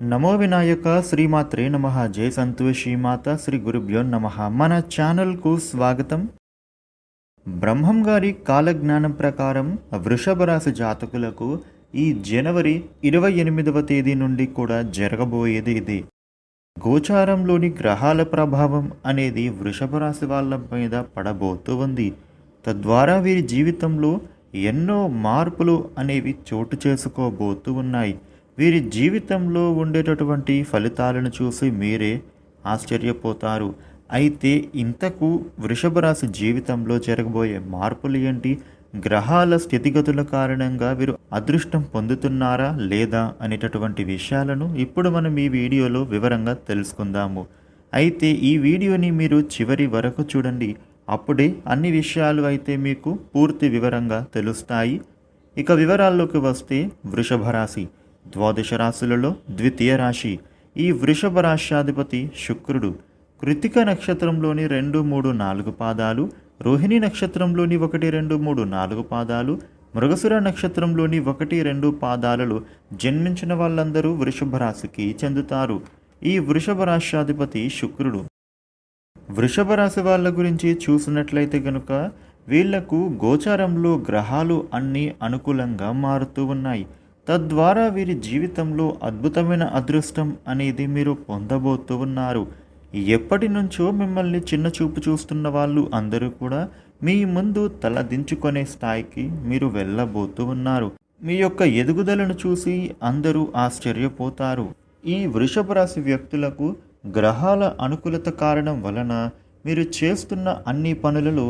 నమో వినాయక శ్రీమాత్రే నమ జయ సంతోషి మాత శ్రీ గురుభ్యో నమ. మన ఛానల్కు స్వాగతం. బ్రహ్మం గారి కాలజ్ఞానం ప్రకారం వృషభ రాశి జాతకులకు ఈ జనవరి ఇరవై ఎనిమిదవ తేదీ నుండి కూడా జరగబోయేది ఇది. గోచారంలోని గ్రహాల ప్రభావం అనేది వృషభ రాశి వాళ్ళ మీద పడబోతూ ఉంది. తద్వారా వీరి జీవితంలో ఎన్నో మార్పులు అనేవి చోటు చేసుకోబోతూ ఉన్నాయి. వీరి జీవితంలో ఉండేటటువంటి ఫలితాలను చూసి మీరే ఆశ్చర్యపోతారు. అయితే ఇంతకు వృషభ రాశి జీవితంలో జరగబోయే మార్పులు ఏంటి? గ్రహాల స్థితిగతుల కారణంగా వీరు అదృష్టం పొందుతున్నారా లేదా అనేటటువంటి విషయాలను ఇప్పుడు మనం ఈ వీడియోలో వివరంగా తెలుసుకుందాము. అయితే ఈ వీడియోని మీరు చివరి వరకు చూడండి. అప్పుడే అన్ని విషయాలు అయితే మీకు పూర్తి వివరంగా తెలుస్తాయి. ఇక వివరాల్లోకి వస్తే వృషభ రాశి ద్వాదశ రాశులలో ద్వితీయ రాశి. ఈ వృషభ రాశ్యాధిపతి శుక్రుడు. కృతిక నక్షత్రంలోని రెండు మూడు నాలుగు పాదాలు రోహిణి నక్షత్రంలోని ఒకటి రెండు మూడు నాలుగు పాదాలు మృగసుర నక్షత్రంలోని ఒకటి రెండు పాదాలలో జన్మించిన వాళ్ళందరూ వృషభ రాశికి చెందుతారు. ఈ వృషభ రాశ్యాధిపతి శుక్రుడు. వృషభ రాశి వాళ్ళ గురించి చూసినట్లయితే కనుక వీళ్ళకు గోచారంలో గ్రహాలు అన్నీ అనుకూలంగా మారుతూ ఉన్నాయి. తద్వారా వీరి జీవితంలో అద్భుతమైన అదృష్టం అనేది మీరు పొందబోతూ ఉన్నారు. ఎప్పటి నుంచో మిమ్మల్ని చిన్న చూపు చూస్తున్న వాళ్ళు అందరూ కూడా మీ ముందు తల దించుకునే స్థాయికి మీరు వెళ్ళబోతూ ఉన్నారు. మీ యొక్క ఎదుగుదలను చూసి అందరూ ఆశ్చర్యపోతారు. ఈ వృషభ రాశి వ్యక్తులకు గ్రహాల అనుకూలత కారణం వలన మీరు చేస్తున్న అన్ని పనులలో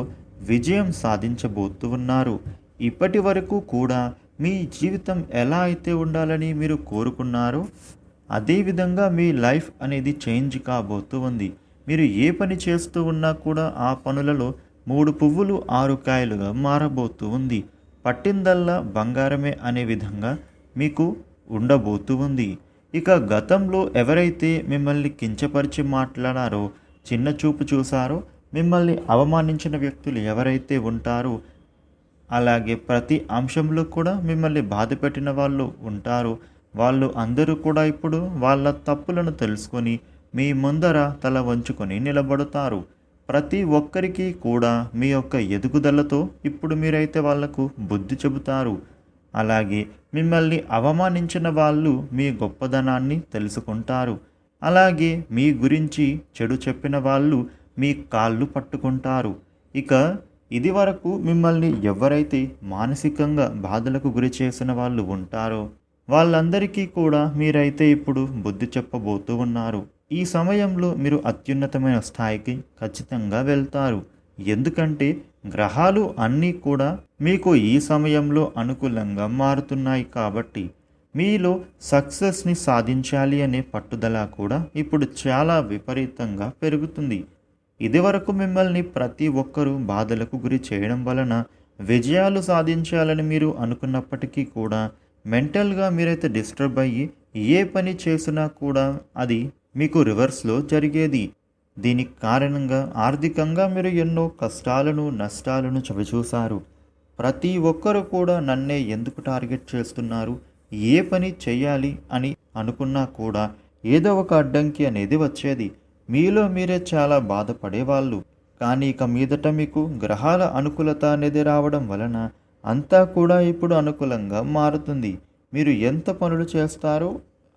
విజయం సాధించబోతూ ఉన్నారు. ఇప్పటి వరకు కూడా మీ జీవితం ఎలా అయితే ఉండాలని మీరు కోరుకున్నారో అదేవిధంగా మీ లైఫ్ అనేది చేంజ్ కాబోతూ ఉంది. మీరు ఏ పని చేస్తూ ఉన్నా కూడా ఆ పనులలో మూడు పువ్వులు ఆరు కాయలుగా మారబోతూ ఉంది. పట్టిందల్లా బంగారమే అనే విధంగా మీకు ఉండబోతూ ఉంది. ఇక గతంలో ఎవరైతే మిమ్మల్ని కించపరిచి మాట్లాడారో చిన్న చూపు చూసారో మిమ్మల్ని అవమానించిన వ్యక్తులు ఎవరైతే ఉంటారో అలాగే ప్రతి అంశంలో కూడా మిమ్మల్ని బాధ పెట్టిన వాళ్ళు ఉంటారు. వాళ్ళు అందరూ కూడా ఇప్పుడు వాళ్ళ తప్పులను తెలుసుకొని మీ ముందర తల వంచుకొని నిలబడతారు. ప్రతి ఒక్కరికి కూడా మీ యొక్క ఎదుగుదలతో ఇప్పుడు మీరైతే వాళ్ళకు బుద్ధి చెబుతారు. అలాగే మిమ్మల్ని అవమానించిన వాళ్ళు మీ గొప్పదనాన్ని తెలుసుకుంటారు. అలాగే మీ గురించి చెడు చెప్పిన వాళ్ళు మీ కాళ్ళు పట్టుకుంటారు. ఇక ఇది వరకు మిమ్మల్ని ఎవరైతే మానసికంగా బాధలకు గురి చేసిన వాళ్ళు ఉంటారో వాళ్ళందరికీ కూడా మీరైతే ఇప్పుడు బుద్ధి చెప్పబోతూ ఉన్నారు. ఈ సమయంలో మీరు అత్యున్నతమైన స్థాయికి ఖచ్చితంగా వెళ్తారు. ఎందుకంటే గ్రహాలు అన్నీ కూడా మీకు ఈ సమయంలో అనుకూలంగా మారుతున్నాయి కాబట్టి మీలో సక్సెస్ని సాధించాలి అనే పట్టుదల కూడా ఇప్పుడు చాలా విపరీతంగా పెరుగుతుంది. ఇదివరకు మిమ్మల్ని ప్రతి ఒక్కరూ బాధలకు గురి చేయడం వలన విజయాలు సాధించాలని మీరు అనుకున్నప్పటికీ కూడా మెంటల్గా మీరైతే డిస్టర్బ్ అయ్యి ఏ పని చేసినా కూడా అది మీకు రివర్స్లో జరిగేది. దీనికి కారణంగా ఆర్థికంగా మీరు ఎన్నో కష్టాలను నష్టాలను చవిచూశారు. ప్రతి ఒక్కరు కూడా నన్నే ఎందుకు టార్గెట్ చేస్తున్నారు? ఏ పని చేయాలి అని అనుకున్నా కూడా ఏదో ఒక అడ్డంకి అనేది వచ్చేది. మీలో మీరే చాలా బాధపడేవాళ్ళు. కానీ ఇక మీదట మీకు గ్రహాల అనుకూలత అనేది రావడం వలన అంతా కూడా ఇప్పుడు అనుకూలంగా మారుతుంది. మీరు ఎంత పనులు చేస్తారో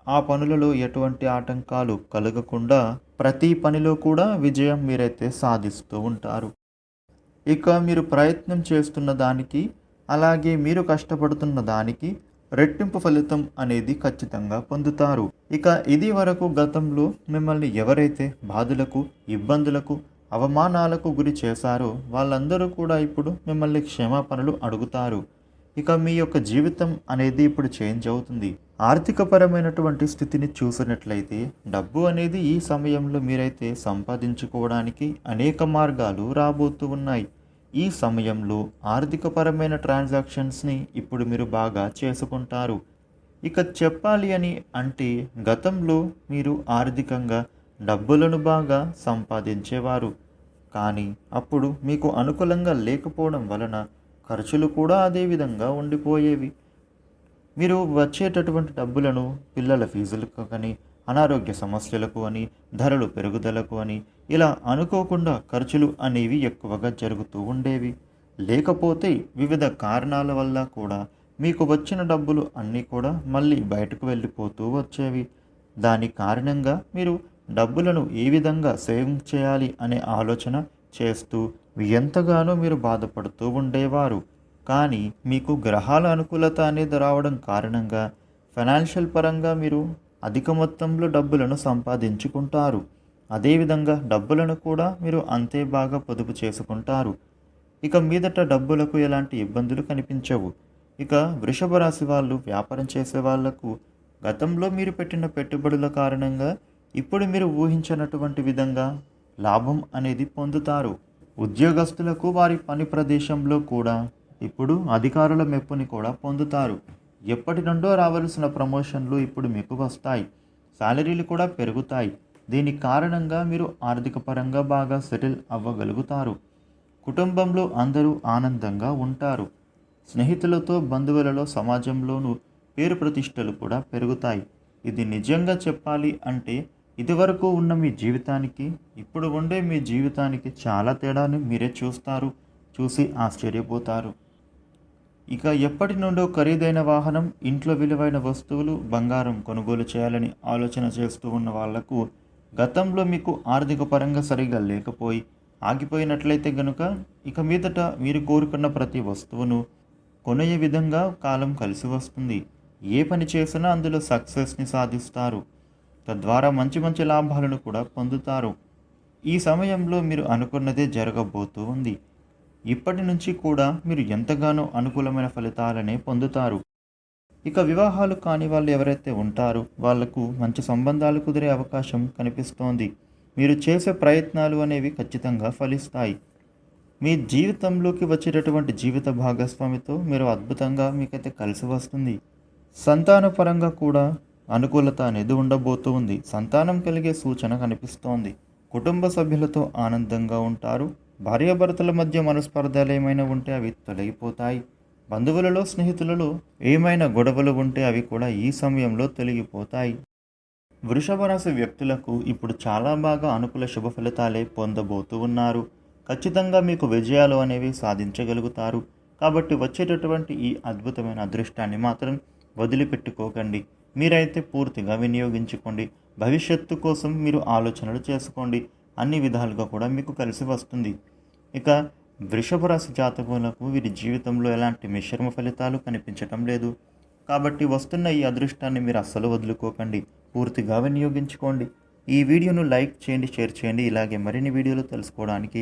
ఆ పనులలో ఎటువంటి ఆటంకాలు కలగకుండా ప్రతి పనిలో కూడా విజయం మీరైతే సాధిస్తూ ఉంటారు. ఇక మీరు ప్రయత్నం చేస్తున్న దానికి అలాగే మీరు కష్టపడుతున్న దానికి రెట్టింపు ఫలితం అనేది ఖచ్చితంగా పొందుతారు. ఇక ఇది వరకు గతంలో మిమ్మల్ని ఎవరైతే బాధలకు ఇబ్బందులకు అవమానాలకు గురి చేశారో వాళ్ళందరూ కూడా ఇప్పుడు మిమ్మల్ని క్షమాపణలు అడుగుతారు. ఇక మీ యొక్క జీవితం అనేది ఇప్పుడు చేంజ్ అవుతుంది. ఆర్థికపరమైనటువంటి స్థితిని చూసినట్లయితే డబ్బు అనేది ఈ సమయంలో మీరైతే సంపాదించుకోవడానికి అనేక మార్గాలు రాబోతూ ఉన్నాయి. ఈ సమయంలో ఆర్థికపరమైన ట్రాన్సాక్షన్స్ని ఇప్పుడు మీరు బాగా చేసుకుంటారు. ఇక చెప్పాలి అని అంటే గతంలో మీరు ఆర్థికంగా డబ్బులను బాగా సంపాదించేవారు. కానీ అప్పుడు మీకు అనుకూలంగా లేకపోవడం వలన ఖర్చులు కూడా అదే విధంగా ఉండిపోయేవి. మీరు వచ్చేటటువంటి డబ్బులను పిల్లల ఫీజులకు కానీ అనారోగ్య సమస్యలకు అని ధరలు పెరుగుదలకు అని ఇలా అనుకోకుండా ఖర్చులు అనేవి ఎక్కువగా జరుగుతూ ఉండేవి. లేకపోతే వివిధ కారణాల వల్ల కూడా మీకు వచ్చిన డబ్బులు అన్నీ కూడా మళ్ళీ బయటకు వెళ్ళిపోతూ వచ్చేవి. దాని కారణంగా మీరు డబ్బులను ఏ విధంగా సేవింగ్ చేయాలి అనే ఆలోచన చేస్తూ ఎంతగానో మీరు బాధపడుతూ ఉండేవారు. కానీ మీకు గ్రహాల అనుకూలత అనేది రావడం కారణంగా ఫైనాన్షియల్ పరంగా మీరు అధిక మొత్తంలో డబ్బులను సంపాదించుకుంటారు. అదేవిధంగా డబ్బులను కూడా మీరు అంతే బాగా పొదుపు చేసుకుంటారు. ఇక మీదట డబ్బులకు ఎలాంటి ఇబ్బందులు కనిపించవు. ఇక వృషభ రాశి వాళ్ళు వ్యాపారం చేసే వాళ్ళకు గతంలో మీరు పెట్టిన పెట్టుబడుల కారణంగా ఇప్పుడు మీరు ఊహించినటువంటి విధంగా లాభం అనేది పొందుతారు. ఉద్యోగస్తులకు వారి పని ప్రదేశంలో కూడా ఇప్పుడు అధికారుల మెప్పుని కూడా పొందుతారు. ఎప్పటి నుండో రావలసిన ప్రమోషన్లు ఇప్పుడు మీకు వస్తాయి. శాలరీలు కూడా పెరుగుతాయి. దీని కారణంగా మీరు ఆర్థిక పరంగా బాగా సెటిల్ అవ్వగలుగుతారు. కుటుంబంలో అందరూ ఆనందంగా ఉంటారు. స్నేహితులతో బంధువులలో సమాజంలోనూ పేరు ప్రతిష్టలు కూడా పెరుగుతాయి. ఇది నిజంగా చెప్పాలి అంటే ఇదివరకు ఉన్న మీ జీవితానికి ఇప్పుడు ఉండే మీ జీవితానికి చాలా తేడాను మీరే చూస్తారు చూసి ఆశ్చర్యపోతారు. ఇక ఎప్పటి నుండో ఖరీదైన వాహనం ఇంట్లో విలువైన వస్తువులు బంగారం కొనుగోలు చేయాలని ఆలోచన చేస్తూ ఉన్న వాళ్ళకు గతంలో మీకు ఆర్థిక పరంగా సరిగా లేకపోయి ఆగిపోయినట్లయితే గనుక ఇక మీదట మీరు కోరుకున్న ప్రతి వస్తువును కొనే విధంగా కాలం కలిసి వస్తుంది. ఏ పని చేసినా అందులో సక్సెస్ని సాధిస్తారు. తద్వారా మంచి మంచి లాభాలను కూడా పొందుతారు. ఈ సమయంలో మీరు అనుకున్నదే జరగబోతూ ఉంది. ఇప్పటి నుంచి కూడా మీరు ఎంతగానో అనుకూలమైన ఫలితాలనే పొందుతారు. ఇక వివాహాలు కాని వాళ్ళు ఎవరైతే ఉంటారో వాళ్ళకు మంచి సంబంధాలు కుదిరే అవకాశం కనిపిస్తోంది. మీరు చేసే ప్రయత్నాలు అనేవి ఖచ్చితంగా ఫలిస్తాయి. మీ జీవితంలోకి వచ్చేటటువంటి జీవిత భాగస్వామితో మీరు అద్భుతంగా మీకైతే కలిసి వస్తుంది. సంతానపరంగా కూడా అనుకూలత అనేది ఉండబోతూ ఉంది. సంతానం కలిగే సూచన కనిపిస్తోంది. కుటుంబ సభ్యులతో ఆనందంగా ఉంటారు. భార్యాభర్తల మధ్య మనస్పర్ధలు ఏమైనా ఉంటే అవి తొలగిపోతాయి. బంధువులలో స్నేహితులలో ఏమైనా గొడవలు ఉంటే అవి కూడా ఈ సమయంలో తొలగిపోతాయి. వృషభ రాశి వ్యక్తులకు ఇప్పుడు చాలా బాగా అనుకూల శుభ ఫలితాలే పొందబోతూ ఉన్నారు. ఖచ్చితంగా మీకు విజయాలు అనేవి సాధించగలుగుతారు. కాబట్టి వచ్చేటటువంటి ఈ అద్భుతమైన అదృష్టాన్ని మాత్రం వదిలిపెట్టుకోకండి. మీరైతే పూర్తిగా వినియోగించుకోండి. భవిష్యత్తు కోసం మీరు ఆలోచనలు చేసుకోండి. అన్ని విధాలుగా కూడా మీకు కలిసి వస్తుంది. ఇక వృషభ రాశి జాతకులకు వీరి జీవితంలో ఎలాంటి మిశ్రమ ఫలితాలు కనిపించటం లేదు. కాబట్టి వస్తున్న ఈ అదృష్టాన్ని మీరు అస్సలు వదులుకోకండి. పూర్తిగా వినియోగించుకోండి. ఈ వీడియోను లైక్ చేయండి షేర్ చేయండి. ఇలాగే మరిన్ని వీడియోలు తెలుసుకోవడానికి